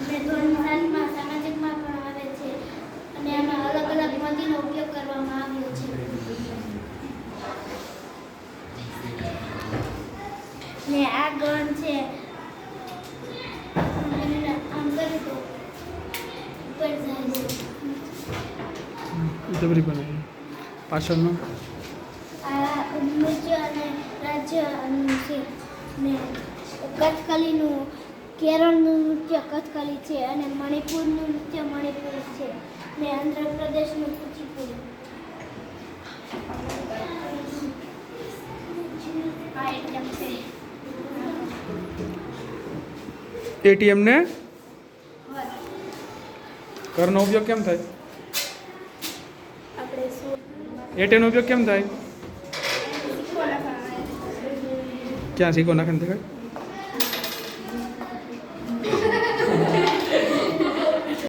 અને ધોરણ સાતમાં સામાજિકમાં પણ આવે છે અને એમાં અલગ અલગ મોતીનો ઉપયોગ કરવામાં આવ્યો છે. ને આ ગણ છે. આમ કરે તો ઉપર જાય છે. જબરી બનાવી પાછળનો? આ નૃત્ય અને રાજ્ય અને કથકલીનું કેરળનું નૃત્ય કથકલી છે અને મણિપુરનું નૃત્ય મણિપુરી છે. ને આંધ્રપ્રદેશનું કુચીપુરી એટીએમ ને? કરનો ઉપયોગ કેમ થાય? એટીએમનો ઉપયોગ કેમ થાય? ક્યાં શીખો નાખે દેખાય